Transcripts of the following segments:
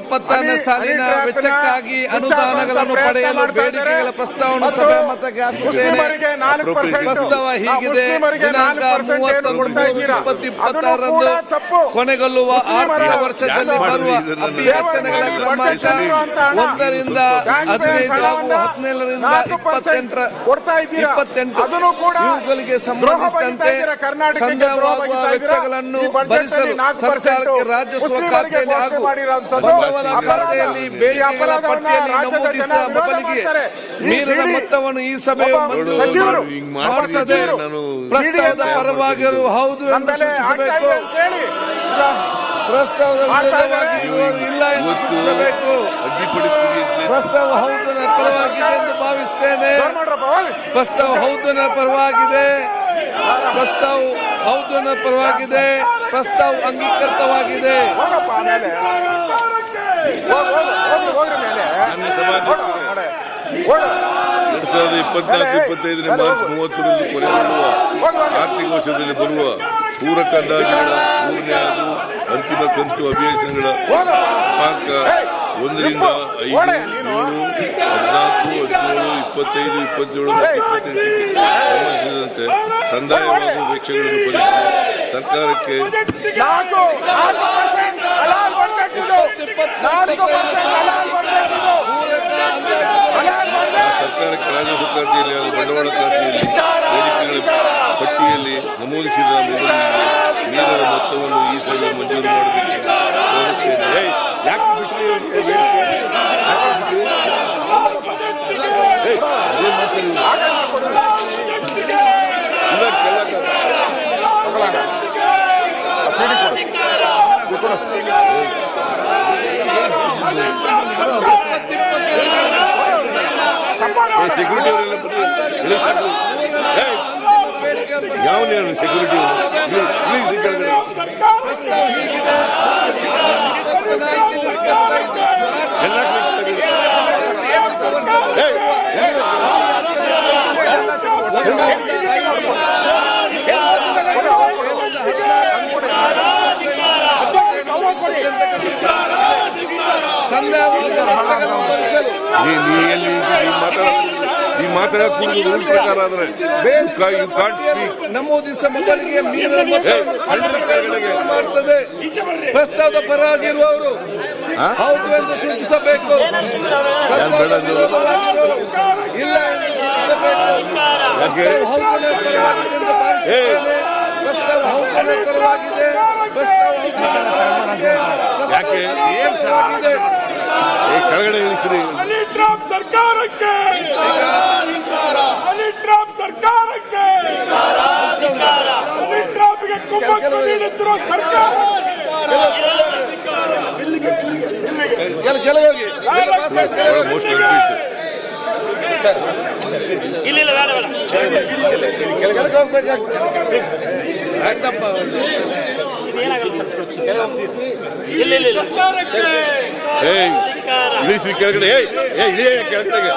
ಇಪ್ಪತ್ತಾರನೇ ಸಾಲಿನ ವೆಚ್ಚಕ್ಕಾಗಿ ಅನುದಾನಗಳನ್ನು ಪಡೆಯಲು. ಬೇಡಿಕೆಗಳ ಪ್ರಸ್ತಾವವನ್ನು ಸಭೆ ಮತಕ್ಕೆ ಪ್ರಸ್ತಾವ ಹೀಗಿದೆ. ದಿನಾಂಕ ಮೂವತ್ತೊಂದು ಇಪ್ಪತ್ತು ಇಪ್ಪತ್ತಾರರಂದು ಕೊನೆಗೊಳ್ಳುವ ಆರ್ಥಿಕ ವರ್ಷದಲ್ಲಿ ಬರುವ? ಅಭಿಯಾಚನೆಗಳ ಕ್ರಮಾಂಕ. ಒಂದರಿಂದ ಹದಿನೈದು ಹಾಗೂ ಹದಿನೇಳರಿಂದ ಇಪ್ಪತ್ತೆಂಟರ ಇಪ್ಪತ್ತೆಂಟು ಅದನ್ನು ಕೂಡ ಇವುಗಳಿಗೆ ಸಂಬಂಧಿಸಿದಂತೆ ಸಂಗ್ರಹವಾಗುವ ವೆಚ್ಚಗಳನ್ನು ಸರ್ಕಾರಕ್ಕೆ ರಾಜಸ್ವ ಖಾತೆಯಲ್ಲಿ ಹಾಗೂ ಮಾಡಿರುವಂತದ್ದು ಬಂಡವಾಳ ಅಪರಾಧ. ಖಾತೆಯಲ್ಲಿ ಈ ಬೇಡಿಕೆಗಳ ಅಪರಾಧವನ್ನ ಪಟ್ಟಿಯಲ್ಲಿ ಸಿಡಿ ಮೊತ್ತವನ್ನು ಈ ಸಭೆ ಸಚಿವರು ಪ್ರಸ್ತಾವದ ಪರವಾಗಿರು ಹೌದು ನಮ್ಮ ಎಂದು ಮೇಲೆ ಇದೆ ಪ್ರಸ್ತಾವದ ವಿರೋಧವಾಗಿ ಇವರು ಇಲ್ಲ ಎಂದು ಪ್ರಸ್ತಾವ ಹೌದು ನನ್ನ ಪರವಾಗಿದೆ ಎಂದು ಭಾವಿಸ್ತೇನೆ. ಪ್ರಸ್ತಾವ ಹೌದು ನನ್ನ ಪರವಾಗಿದೆ. ಪ್ರಸ್ತಾವ ಹೌದು ನನ್ನ ಪರವಾಗಿದೆ. ಪ್ರಸ್ತಾವ ಅಂಗೀಕೃತವಾಗಿದೆ. ಎರಡ್ ಸಾವಿರದ ಇಪ್ಪತ್ನಾಲ್ಕು ಇಪ್ಪತ್ತೈದನೇ ಮಾರ್ಚ್ ಮೂವತ್ತರಂದು ಕೊನೆಗೊಳ್ಳುವ ಆರ್ಥಿಕ ವರ್ಷದಲ್ಲಿ ಬರುವ ಪೂರಕ ಅಂದಾಜುಗಳ ಮೂರನೇ ಹಾಗೂ ಅಂತಿಮ ಕಂತು ಏಯ್, ಒಂದರಿಂದ. ಐದು ಹದಿನಾಲ್ಕು ಹದಿನೇಳು ಇಪ್ಪತ್ತೈದು ಇಪ್ಪತ್ತೇಳು ಸಂಬಂಧಿಸಿದಂತೆ ಕಂದಾಯ ವೆಚ್ಚಗಳನ್ನು ಭರಿಸಲು ಸರ್ಕಾರಕ್ಕೆ ಸರ್ಕಾರಕ್ಕೆ ರಾಜ್ಯ ಸರ್ಕಾರದಲ್ಲಿ ಹಾಗೂ ಬಂಡವಾಳ ಖಾತೆಯಲ್ಲಿ ಪಟ್ಟಿಯಲ್ಲಿ ನಮೂದಿಸಿದ ಮೊದಲಿಗೆ ಮೊತ್ತವನ್ನು ಈ ಸಲ ಮಂಜೂರು ಮಾಡಬೇಕೆಂದು ಕೋರುತ್ತೇನೆ. ಏಯ್, ಯಾಕೆ ಬಿಟ್ರಿ ಇವ್ರಿಗೆ ಬೇಡಿಕೆ? ಯಾಕೆ ಬಿಟ್ರಿ? ಏಯ್, ಏನ್ ಮಾಡ್ತೀರಿ ನೀವು? ಇಲ್ಲ, ಕೇಳಕ್ಕ. ತಗೊಳ್ಳೋಣ. ಆ ಸಿಡಿ ಕೊಡು. ಇದು ಕೊಡು. ಏ, ಸೆಕ್ಯೂರಿಟಿ ಯಾವ ಸೆಕ್ಯೂರಿಟಿ ಎಲ್ಲ ಮಾತಾಡಕ್ ಕೂಡುದು ರೂಲ್ ಪ್ರಕಾರ ಆದ್ರೆ ಯು ಕಾಂಟ್ ಸ್ಪೀಕ್. ನಮೂದಿಸ ಮೊದಲಿಗೆ ಮಾಡ್ತದೆ. ಪ್ರಸ್ತಾವದ ಪರವಾಗಿರುವವರು? ಹೌದು ಎಂದು ಸೂಚಿಸಬೇಕು. ಇಲ್ಲ ಎಂದು ಸೂಚಿಸಬೇಕು. ಯಾಕೆ? ಪ್ರಸ್ತಾವ ಹೌದನ ಪರವಾಗಿದೆ ಪ್ರಸ್ತಾವ ಯಾಕೆ? ಕೆಳಗಡೆ ಇಳಿಸ್ರಿ. ಅಲಿ ಟ್ರಾಪ್ ಸರ್ಕಾರಕ್ಕೆ! ಡ್ರಾಪ್ ಸರ್ಕಾರಕ್ಕೆ! ಹನಿ ಡ್ರಾಪ್ಗೆ ಕುಮ್ಮಕ್ಕು ನೀಡುತ್ತಿರುವ ಸರ್ಕಾರ! ಕೆಲ ಕೆಲವೋಗಿ ಮೋಸ್ಟ್ ಕನ್ಫ್ಯೂಸ್ ಕೆಳಗೆ ಹೋಗ್ಬೇಕಾಗ್ತದೆ ಆಯ್ತಪ್ಪ ಸರ್ಕಾರಕ್ಕೆ ಏಯ್ ಇಳಿಸ್ರಿ ಕೆಳಗಡೆ ಏಯ್ ಏ ಇಳಿಯ ಕೆಳಗಡೆಗೆ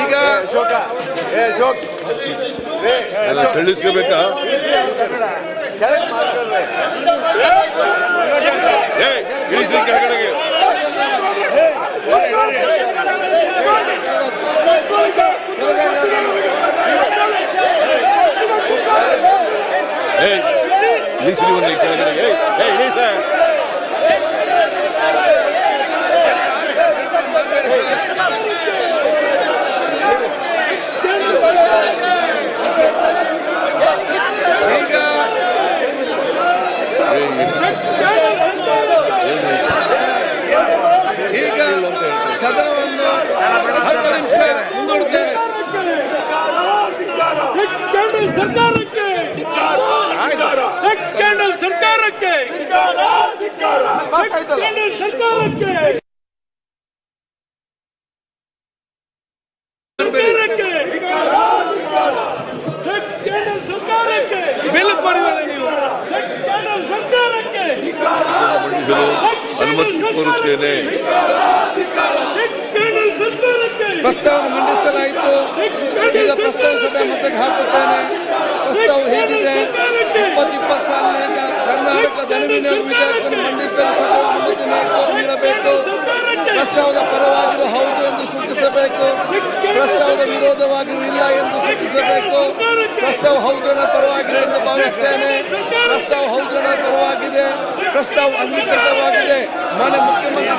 ಈಗ ಅಶೋಕ ಏ ಶೋಕ ಏ ಎಲ್ಲ ಸೆಳಿಸ್ಕೋಬೇಕಾ ಕೆಳಗೆ ಮಾಡ್ಕೊಳ್ರಿ ಏಯ್ ಕೆಳಗಡೆಗೆ ಇಳಿಸ್ರಿ ಒಂದು ಕೆಳಗಡೆಗೆ ಏಯ್ ಇಳಿಸ ಈಗ ಈಗ ಸದನವನ್ನು ಹತ್ತು ನಿಮಿಷ ಮುಂದೂಡುತ್ತೇನೆ ಸರ್ಕಾರಕ್ಕೆ ಸರ್ಕಾರಕ್ಕೆ ಸರ್ಕಾರಕ್ಕೆ ಸರ್ಕಾರಕ್ಕೆ ಬಿಲ್ ಕೊಡುವರೆ ನೀವು ಸರ್ಕಾರಕ್ಕೆ ಮಂಡಿಸಲು ಅನುಮತಿ ಕೋರುತ್ತೇನೆ ಸರ್ಕಾರಕ್ಕೆ ಪ್ರಸ್ತಾವನೆ ಮಂಡಿಸಲಾಯಿತು ಈಗ ಪ್ರಸ್ತಾವ ಸಭೆ ಮತ್ತೆ ಹಾಕುತ್ತೇನೆ. ಪ್ರಸ್ತಾವ ಹೇಗಿದೆ. ಇಪ್ಪತ್ತು ಇಪ್ಪತ್ತು ಸಾಲಿನ ಕರ್ನಾಟಕ ಧನವಿನಿಯೋಗ ವಿಧೇಯಕವನ್ನು ಮಂಡಿಸಲು ಸಭೆ ಅನುಮತಿ ನೀಡಬೇಕು. ಪ್ರಸ್ತಾವದ ಪರವಾಗಿರೋ ಹೌದು ಎಂದು ಸೂಚಿಸಬೇಕು. ಪ್ರಸ್ತಾವದ ವಿರೋಧವಾಗಿರುವ ಇಲ್ಲ ಎಂದು ಸೂಚಿಸಬೇಕು. ಪ್ರಸ್ತಾವ ಹೌದನ ಪರವಾಗಿದೆ ಎಂದು ಭಾವಿಸುತ್ತೇನೆ ಪ್ರಸ್ತಾವ ಹೌದನ ಪರವಾಗಿದೆ. ಪ್ರಸ್ತಾವ ಅಂಗೀಕೃತವಾಗಿದೆ. ಮಾನ್ಯ ಮುಖ್ಯಮಂತ್ರಿಗಳ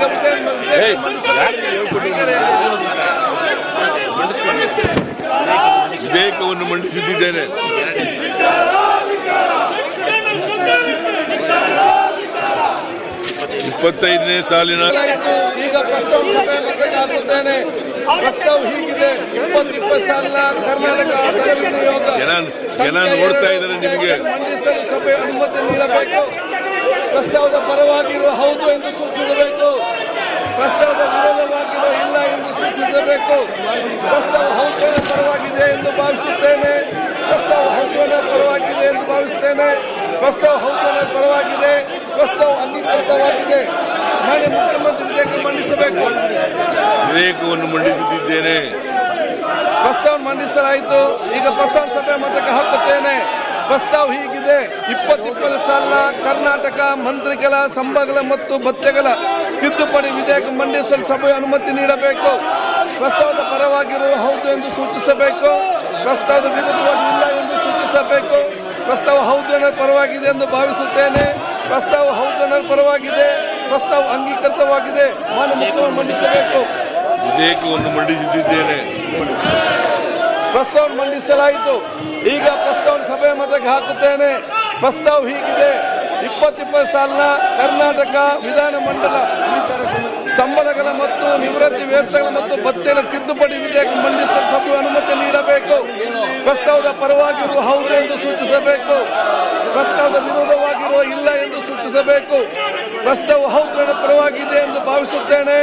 ವಿಧೇಯಕವನ್ನು ಮಂಡಿಸುತ್ತಿದ್ದೇನೆ ಇಪ್ಪತ್ತೈದನೇ ಸಾಲಿನ. ಈಗ ಪ್ರಸ್ತಾವ ಸಭೆ ಹಾಕುತ್ತೇನೆ ಪ್ರಸ್ತಾವ ಹೀಗಿದೆ. ಸಾಲಿನ ಕರ್ನಾಟಕ ಜನ ನೋಡ್ತಾ ಇದ್ದಾರೆ ನಿಮಗೆ. ಮಂಡಿಸಲು ಸಭೆ ಅನುಮತಿ ನೀಡಬೇಕು. ಪ್ರಸ್ತಾವದ ಪರವಾಗಿರುವ ಹೌದು ಎಂದು ಸೂಚಿಸಬೇಕು. ಪ್ರಸ್ತಾವದ ವಿರೋಧವಾಗಿರುವ ಎಂದು ಪ್ರಸ್ತಾವ ಹೌದನ ಪರವಾಗಿದೆ ಎಂದು ಭಾವಿಸುತ್ತೇನೆ. ಪ್ರಸ್ತಾವ ಹೌದನ ಪರವಾಗಿದೆ ಎಂದು ಭಾವಿಸುತ್ತೇನೆ. ಪ್ರಸ್ತಾವ ಹೌದನ ಪರವಾಗಿದೆ. ಪ್ರಸ್ತಾವ ಅಂಗೀಕೃತವಾಗಿದೆ. ನಾನೇ ಮುಖ್ಯಮಂತ್ರಿ ವಿಧೇಯಕ ಮಂಡಿಸಬೇಕು. ವಿಧೇಯಕವನ್ನು ಮಂಡಿಸುತ್ತಿದ್ದೇನೆ. ಪ್ರಸ್ತಾವ ಮಂಡಿಸಲಾಯಿತು. ಈಗ ಪ್ರಸ್ತಾವ ಸಭೆ ಮತಕ್ಕೆ ಹಾಕುತ್ತೇನೆ. ಪ್ರಸ್ತಾವ ಹೀಗಿದೆ. ಇಪ್ಪತ್ತಿಪ್ಪತ್ತು ಸಾಲ ಕರ್ನಾಟಕ ಮಂತ್ರಿಗಳ ಸಂಬಗಳ ಮತ್ತು ಭತ್ಯೆಗಳ ತಿದ್ದುಪಡಿ ವಿಧೇಯಕ ಮಂಡಿಸಲು ಸಭೆ ಅನುಮತಿ ನೀಡಬೇಕು. ಪ್ರಸ್ತಾವದ ಪರವಾಗಿರುವ ಹೌದು ಎಂದು ಸೂಚಿಸಬೇಕು. ಪ್ರಸ್ತಾವದ ವಿರುದ್ಧವಾಗಿ ಇಲ್ಲ ಎಂದು ಸೂಚಿಸಬೇಕು. ಪ್ರಸ್ತಾವ ಹೌದು ಅನ್ನೋ ಪರವಾಗಿದೆ ಎಂದು ಭಾವಿಸುತ್ತೇನೆ. ಪ್ರಸ್ತಾವ ಹೌದು ಅನ್ನೋ ಪರವಾಗಿದೆ. ಪ್ರಸ್ತಾವ ಅಂಗೀಕೃತವಾಗಿದೆ. ನಾನು ಮುಖ್ಯಮಂತ್ರಿ ಮಂಡಿಸಬೇಕು. ವಿಧೇಯಕವನ್ನು ಮಂಡಿಸಿದ್ದೇನೆ. ಪ್ರಸ್ತಾವ ಮಂಡಿಸಲಾಯಿತು. ಈಗ ಪ್ರಸ್ತಾವ ಸಭೆ ಮತಕ್ಕೆ ಹಾಕುತ್ತೇನೆ. ಪ್ರಸ್ತಾವ ಹೀಗಿದೆ. ಇಪ್ಪತ್ತಿಪ್ಪತ್ತು ಸಾಲಿನ ಕರ್ನಾಟಕ ವಿಧಾನಮಂಡಲ ಸಂಬಳಗಳ ಮತ್ತು ನಿವೃತ್ತಿ ವೇತನಗಳ ಮತ್ತು ಭತ್ತೆಯ ತಿದ್ದುಪಡಿ ವಿಧೇಯಕ ಮಂಡಿಸಲು ಸಭೆ ಅನುಮತಿ ನೀಡಬೇಕು. ಪ್ರಸ್ತಾವದ ಪರವಾಗಿರುವ ಹೌದು ಎಂದು ಸೂಚಿಸಬೇಕು. ಪ್ರಸ್ತಾವದ ವಿರೋಧವಾಗಿರುವ ಇಲ್ಲ ಎಂದು ಸೂಚಿಸಬೇಕು. ಪ್ರಸ್ತಾವ ಹೌದು ಪರವಾಗಿದೆ ಎಂದು ಭಾವಿಸುತ್ತೇನೆ.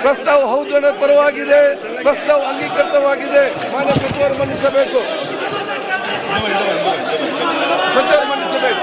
ಪ್ರಸ್ತಾವ ಹೌದು ಪರವಾಗಿದೆ. ಪ್ರಸ್ತಾವ ಅಂಗೀಕೃತವಾಗಿದೆ. ಮಾನ್ಯ ಸಚಿವರು ಮಂಡಿಸಬೇಕು. ಸಚಿವರು ಮಂಡಿಸಬೇಕು.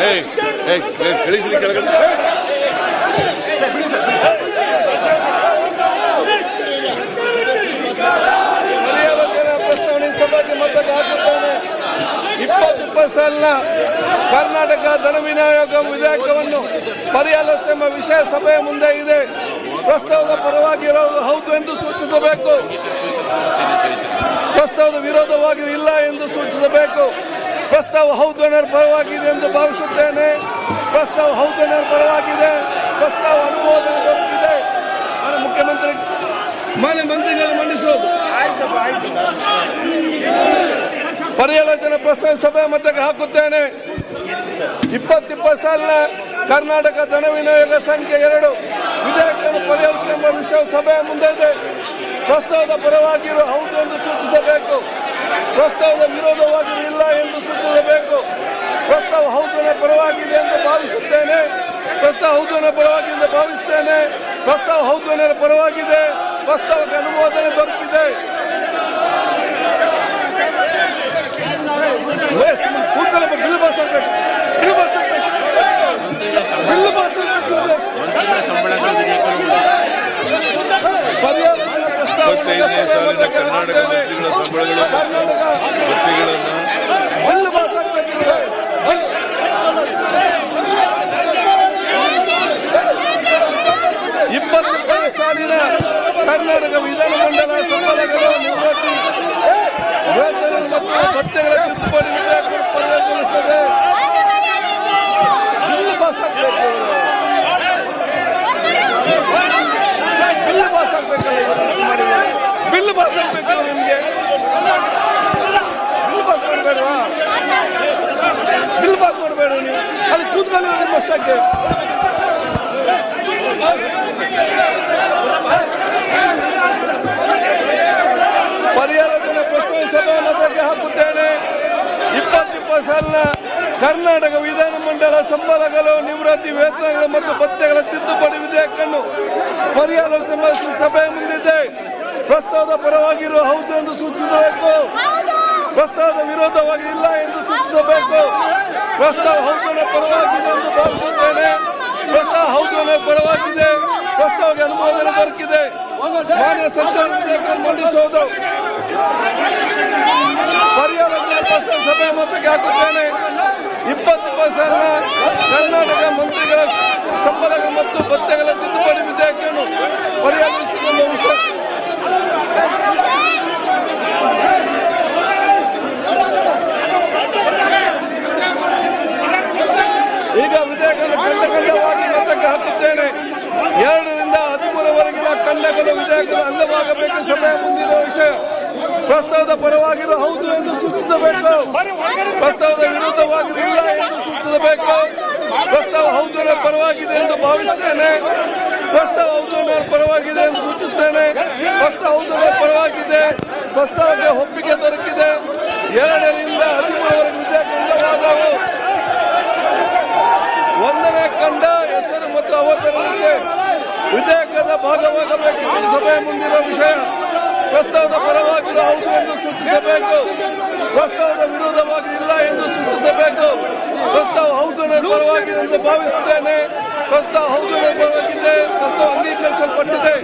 ಪ್ರಸ್ತಾವನೆ ಮತಕ್ಕೆ ಇಪ್ಪತ್ತಿಪ್ಪತ್ತು ಸಾಲಿನ ಕರ್ನಾಟಕ ಧನ ವಿನಿಯೋಗ ವಿಧೇಯಕವನ್ನು ಪರಿಹರಿಸುವ ವಿಷಯ ಸಭೆಯ ಮುಂದೆ ಇದೆ. ಪ್ರಸ್ತಾವದ ಪರವಾಗಿರೋದು ಹೌದು ಎಂದು ಸೂಚಿಸಬೇಕು. ಪ್ರಸ್ತಾವದ ವಿರೋಧವಾಗಿ ಇಲ್ಲ ಎಂದು ಸೂಚಿಸಬೇಕು. ಪ್ರಸ್ತಾವ ಹೌದು ಅನ್ನೋ ಪರವಾಗಿದೆ ಎಂದು ಭಾವಿಸುತ್ತೇನೆ. ಪ್ರಸ್ತಾವ ಹೌದು ಪರವಾಗಿದೆ. ಪ್ರಸ್ತಾವ ಅನುಮೋದನೆ ದೊರೆತಿದೆ. ಮುಖ್ಯಮಂತ್ರಿ ಮಾನ್ಯ ಮಂತ್ರಿಗಳು ಮಂಡಿಸೋದು ಪರ್ಯಾಲೋಚನೆ ಪ್ರಸ್ತಾವ ಸಭೆ ಮತಕ್ಕೆ ಹಾಕುತ್ತೇನೆ. ಇಪ್ಪತ್ತಿಪ್ಪತ್ತು ಸಾಲಿನ ಕರ್ನಾಟಕ ಧನ ವಿನಿಯೋಗ ಸಂಖ್ಯೆ ಎರಡು. ವಿಧೇಯಕವನ್ನು ಪರಿಹರಿಸುವ ವಿಷಯ ಸಭೆಯ ಮುಂದೆ ಇದೆ. ಪ್ರಸ್ತಾವದ ಪರವಾಗಿರುವ ಹೌದು ಎಂದು ಸೂಚಿಸಬೇಕು. ಪ್ರಸ್ತಾವದ ವಿರೋಧವಾಗಿರಲಿಲ್ಲ ಎಂದು ಸೂಚಿಸಬೇಕು ಪ್ರಸ್ತಾವ ಹೌದನ ಪರವಾಗಿದೆ ಎಂದು ಭಾವಿಸುತ್ತೇನೆ. ಪ್ರಸ್ತಾವ ಹೌದನ ಪರವಾಗಿದೆ ಭಾವಿಸುತ್ತೇನೆ. ಪ್ರಸ್ತಾವ ಹೌದನ ಪರವಾಗಿದೆ. ಪ್ರಸ್ತಾವಕ್ಕೆ ಅನುಮೋದನೆ ದೊರಕಿದೆ. ಬಿಲ್ಲು ಕೂದಲ ಬಿಲ್ಲು ಪಾಸ್ ಬಿಲ್ ಪಾಸ್ ಆಗ್ಬೇಕು ಬಿಲ್ಲು ಪಾಸ್ ಆಗ್ಬೇಕು ಮಂತ್ರಿಗಳ ಸಂಬಳಗಳ ವಿಧೇಯಕವನ್ನು ಪರ್ಯಾಲೋಚನೆ ಪ್ರಸ್ತಾವ ಸಾಲಿನ ಕರ್ನಾಟಕ ಮಂತ್ರಿಗಳ ಸಂಬಳಗಳು ಸಾಲಿನ ಕರ್ನಾಟಕ ವಿಧಾನಮಂಡಲ ಸಂಬಳಗಳ ನಿವೃತ್ತಿ ವೇತನ ಮತ್ತು ಭತ್ಯೆಗಳ ತಿದ್ದುಪಡಿ ವಿಧೇಯಕವನ್ನು ಪರಿಗಣಿಸುತ್ತದೆ ಬಿಲ್ಲು ಪಾಸ್ ಆಗ್ಬೇಕು ಬಿಲ್ಲು ಪಾಸ್ ಬಿಲ್ ಪಾಸ್ ಮಾಡಬೇಕು ನಿಮಗೆ. ಬಿಲ್ ಪಾಸ್ ಮಾಡಬೇಡವಾ ಬಿಲ್ ಪಾಸ್ ಮಾಡಬೇಡ ನೀವು? ಅಲ್ಲಿ ಕೂತ್ಕೊಂಡು ನಿಮ್ಮಷ್ಟಕ್ಕೆ ಪರಿಹಾರದಿಂದ ಪ್ರಸ್ತಾವಿಸಲು ಮತಕ್ಕೆ ಹಾಕುತ್ತೇನೆ. ಇಪ್ಪತ್ತಿಪ್ಪತ್ತು ಸಾಲಿನ ಕರ್ನಾಟಕ ವಿಧಾನಮಂಡಲ ಸಂಬಳಗಳು, ನಿವೃತ್ತಿ ವೇತನಗಳು ಮತ್ತು ಭತ್ಯೆಗಳ ತಿದ್ದುಪಡಿ ವಿಧೇಯಕವನ್ನು ಪರಿಹಾರ ಸಭೆ ಮುಂದಿದೆ. ಪ್ರಸ್ತಾವದ ಪರವಾಗಿರುವ ಹೌದು ಎಂದು ಸೂಚಿಸಬೇಕು. ಪ್ರಸ್ತಾವದ ವಿರೋಧವಾಗಿ ಇಲ್ಲ ಎಂದು ಸೂಚಿಸಬೇಕು. ಪ್ರಸ್ತಾವ ಹೌದನ ಪರವಾಗಿದೆ ಎಂದು ಭಾವಿಸುತ್ತೇನೆ. ಪ್ರಸ್ತಾವ ಹೌದನ ಪರವಾಗಿದೆ. ಪ್ರಸ್ತಾವಕ್ಕೆ ಅನುಮೋದನೆ ದೊರಕಿದೆ. ಮಾನ್ಯ ಸರ್ಕಾರ ವಿಧೇಯಕವನ್ನು ಮಂಡಿಸುವುದು ಪರ್ಯಾಲೋಚನಾ ಪ್ರಸ್ತಾವ ಸಭೆ ಮತಕ್ಕೆ ಹಾಕುತ್ತೇನೆ. ಇಪ್ಪತ್ತು ಪರ್ಸೆಂಟ್ ಕರ್ನಾಟಕ ಮಂತ್ರಿಗಳ ಸಂಬಳಗಳು ಮತ್ತು ಭತ್ಯೆಗಳ ತಿದ್ದುಪಡಿ ವಿಧೇಯಕವನ್ನು ಪರ್ಯಾಲೋಚಿಸುವ ವಿಷಯ ಈಗ ವಿಧೇಯಕವನ್ನು ಖಂಡ ಖಂಡವಾಗಿ ಮತಕ್ಕೆ ಹಾಕುತ್ತೇನೆ ಎರಡರಿಂದ ಹದಿಮೂರವರೆಗಿನ ಖಂಡಗಳು ವಿಧೇಯಕದ ಅಂಗವಾಗಬೇಕು ಸಭೆಯ ಮುಂದಿರುವ ವಿಷಯ ಪ್ರಸ್ತಾವದ ಪರವಾಗಿರುವ ಹೌದು ಎಂದು ಸೂಚಿಸಬೇಕು. ಪ್ರಸ್ತಾವದ ವಿರುದ್ಧವಾಗಿರಲಿಲ್ಲ ಎಂದು ಸೂಚಿಸಬೇಕು. ಪ್ರಸ್ತಾವ ಹೌದು ಪರವಾಗಿದೆ ಎಂದು ಭಾವಿಸುತ್ತೇನೆ ಪ್ರಸ್ತಾವ ಹೌದು ಪರವಾಗಿದೆ ಎಂದು ಸೂಚಿಸುತ್ತೇನೆ ಪ್ರಸ್ತಾವ ಹೌದು ಪರವಾಗಿದೆ. ಪ್ರಸ್ತಾವಕ್ಕೆ ಒಪ್ಪಿಗೆ ದೊರಕಿದೆ. ಎರಡರಿಂದ ಹದಿಮೂರವರೆಗೆ ವಿಧೇಯಕ ಅಂಗವಾದವು ಒಂದನೇ ಕಂಡ ಹೆಸರು ಮತ್ತು ಅವತರಣಿಕೆ ವಿಧೇಯಕದ ಭಾಗವಾಗಬೇಕು ಸಭೆ ಸಭೆಯ ಮುಂದಿನ ವಿಷಯ. ಪ್ರಸ್ತಾವದ ಪರವಾಗಿ ಹೌದು ಎಂದು ಸೂಚಿಸಬೇಕು. ಪ್ರಸ್ತಾವದ ವಿರೋಧವಾಗಿ ಇಲ್ಲ ಎಂದು ಸೂಚಿಸಬೇಕು. ಪ್ರಸ್ತಾವ ಹೌದು ಪರವಾಗಿದೆ ಎಂದು ಭಾವಿಸುತ್ತೇನೆ. ಪ್ರಸ್ತಾವ ಹೌದು ಪರವಾಗಿದೆ ಪ್ರಸ್ತಾವ ಅಂಗೀಕರಿಸಲ್ಪಟ್ಟಿದೆ.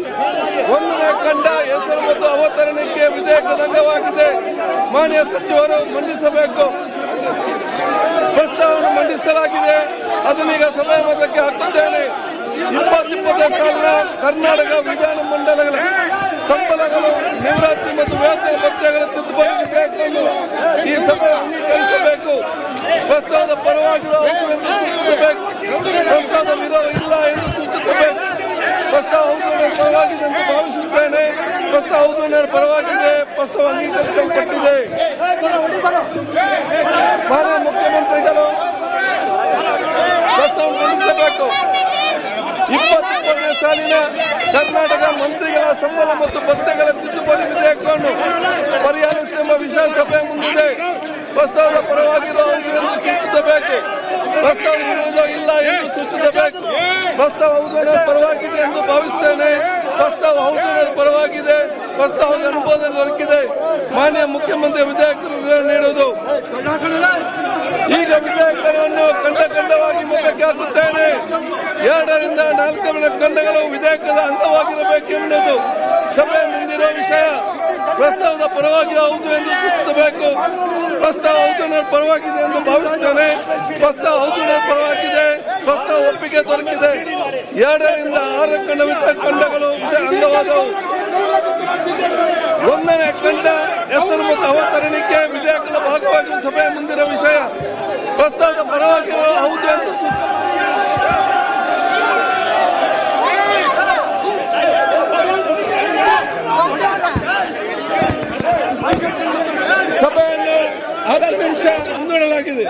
ಒಂದನೇ ಕಂಡ ಹೆಸರು ಮತ್ತು ಅವತರಣಕ್ಕೆ ವಿಧೇಯಕದ ಅಂಗವಾಗಿದೆ. ಮಾನ್ಯ ಸಚಿವರು ಮಂಡಿಸಬೇಕು. ಪ್ರಸ್ತಾವವನ್ನು ಮಂಡಿಸಲಾಗಿದೆ. ಅದನ್ನೀಗ ಸಭೆ ಮತಕ್ಕೆ ಹಾಕುತ್ತೇನೆ. ಇಪ್ಪತ್ತಿಪ್ಪತ್ತನೇ ಸಾಲಿನ ಕರ್ನಾಟಕ ವಿಧಾನ ಮಂಡಲಗಳ ವೇತನ ಭತ್ಯೆಗಳ ತಿದ್ದುಪಡಿ ಬೇಕು ಈ ಸಭೆ ಅಂಗೀಕರಿಸಬೇಕು. ಪ್ರಸ್ತಾವದ ಪರವಾಗಿ ಸೂಚಿಸಬೇಕು. ಪ್ರಸ್ತಾವದ ವಿರೋಧ ಇಲ್ಲ ಎಂದು ಸೂಚಿಸಬೇಕು. ಪ್ರಸ್ತಾವ ಹೌದು ಪರವಾಗಿದೆ ಎಂದು ಭಾವಿಸುತ್ತೇನೆ. ಪ್ರಸ್ತಾವ ಹೌದು ಪರವಾಗಿದೆ. ಪ್ರಸ್ತಾವ ಅಂಗೀಕರಿಸಲ್ಪಟ್ಟಿದೆ. ಮಾನ್ಯ ಮುಖ್ಯಮಂತ್ರಿಗಳು, ಪ್ರಸ್ತಾವ ಮಂಡಿಸಬೇಕು. ಇಪ್ಪತ್ತೊಂದನೇ ಸಾಲಿನ ಕರ್ನಾಟಕ ಮಂತ್ರಿಗಳ ಸಂಬಳ ಮತ್ತು ಭತ್ತೆಗಳ ತಿದ್ದುಪಡಿ ವಿಧೇಯಕವನ್ನು ಪರಿಹರಿಸುವ ವಿಶಾಲ ಸಭೆ ಮುಂದಿದೆ. ಪ್ರಸ್ತಾವದ ಪರವಾಗಿರುವ ಸೂಚಿಸಬೇಕು. ಪ್ರಸ್ತಾವ ಇರುವುದೋ ಇಲ್ಲ ಎಂದು ಸೂಚಿಸಬೇಕು. ಪ್ರಸ್ತಾವ ಹೌದನ ಪರವಾಗಿದೆ ಎಂದು ಭಾವಿಸುತ್ತೇನೆ ಪ್ರಸ್ತಾವ ಹೌದನ ಪರವಾಗಿದೆ. ಪ್ರಸ್ತಾವದ ಅನುಮೋದನೆ ದೊರಕಿದೆ. ಮಾನ್ಯ ಮುಖ್ಯಮಂತ್ರಿ ವಿಧೇಯಕರು ನೀಡುವುದು. ಈಗ ವಿಧೇಯಕವನ್ನು ಖಂಡ ಖಂಡವಾಗಿ ಮುಖಕ್ಕೆ ಹಾಕುತ್ತೇನೆ. ಎರಡರಿಂದ ನಾಲ್ಕರ ಖಂಡಗಳು ವಿಧೇಯಕದ ಅಂಗವಾಗಿರಬೇಕೆಂಬುದು ಸಭೆ ಮುಂದಿರುವ ವಿಷಯ. ಪ್ರಸ್ತಾವದ ಪರವಾಗಿ ಹೌದು ಎಂದು ಸೂಚಿಸಬೇಕು. ಪ್ರಸ್ತಾವ ಹೌದು ಪರವಾಗಿದೆ ಎಂದು ಭಾವಿಸುತ್ತೇನೆ. ಪ್ರಸ್ತಾವ ಹೌದು ಪರವಾಗಿದೆ. ಪ್ರಸ್ತಾವ ಒಪ್ಪಿಗೆ ದೊರಕಿದೆ. ಎರಡರಿಂದ ಆರು ಖಂಡ ಖಂಡಗಳು ಅಂಗವಾದವು. ಒಂದನೇ ಖಂಡ ಹೆಸರು ಮತ್ತು ಅವತರಣಿಕೆ ವಿಧೇಯಕದ ಭಾಗವಾಗಿ ಸಭೆಯ ಮುಂದಿನ ವಿಷಯ. ಪ್ರಸ್ತಾವದ ಪರವಾಗಿ ಹೌದು ಸಭೆಯನ್ನು ಹತ್ತು ನಿಮಿಷ ಮುಂದೂಡಲಾಗಿದೆ.